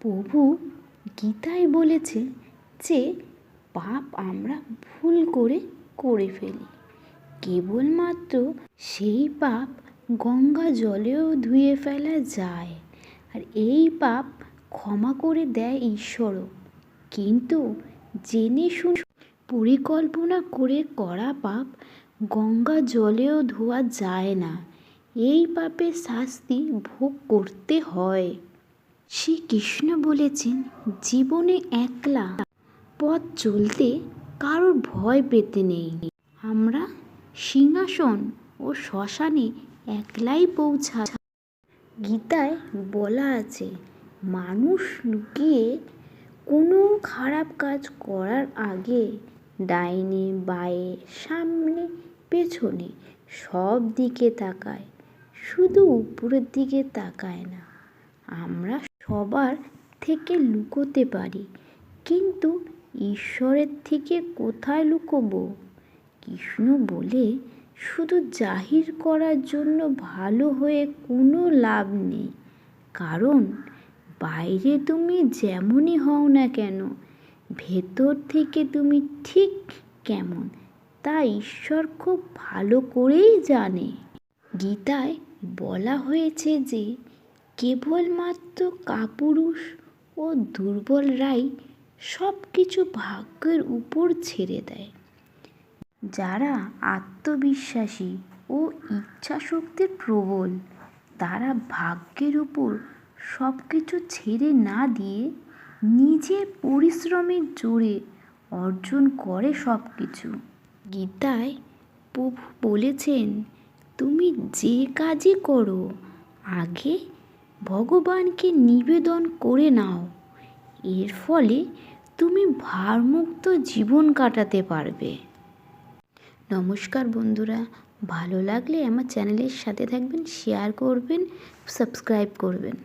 প্রভু গীতায় বলেছে যে পাপ আমরা ভুল করে করে ফেলি। কেবলমাত্র সেই পাপ গঙ্গা জলেও ধুয়ে ফেলা যায়। আর এই পাপ ক্ষমা করে দেয় ঈশ্বরও। কিন্তু জেনে শুনে পরিকল্পনা করে করা পাপ গঙ্গা জলেও ধোয়া যায় না। এই পাপের শাস্তি ভোগ করতে হয়। শ্রীকৃষ্ণ বলেছেন, জীবনে একলা পথ চলতে কারোর ভয় পেতে নেই। আমরা সিংহাসন ও শ্মশানে একলাই পৌঁছা গীতায় বলা আছে, মানুষ লুকিয়ে কোনো খারাপ কাজ করার আগে ডাইনে, বায়ে, সামনে, পেছনে সব দিকে তাকায়, শুধু উপরের দিকে তাকায় না। আমরা সবার থেকে লুকোতে পারি। কিন্তু ঈশ্বরের থেকে কোথায় লুকোবো? কৃষ্ণ বলে, শুধু জাহির করার জন্য ভালো হয়ে কোনো লাভ নেই। কারণ বাইরে তুমি যেমনই হও না কেন, ভেতর থেকে তুমি ঠিক কেমন, তা ঈশ্বর খুব ভালো করেই জানে। গীতায় বলা হয়েছে যে কেবলমাত্র কাপুরুষ ও দুর্বলরাই সব কিছু ভাগ্যের উপর ছেড়ে দেয়। যারা আত্মবিশ্বাসী ও ইচ্ছাশক্তির প্রবল, তারা ভাগ্যের উপর সব কিছু ছেড়ে না দিয়ে নিজের পরিশ্রমের জোরে অর্জন করে সব কিছু গীতায় প্রভু বলেছেন, তুমি যে কাজই করো, আগে ভগবানকে নিবেদন করে নাও। এর ফলে তুমি ভারমুক্ত জীবন কাটাতে পারবে। নমস্কার বন্ধুরা, ভালো লাগলে আমার চ্যানেলের সাথে থাকবেন শেয়ার করবেন সাবস্ক্রাইব করবেন।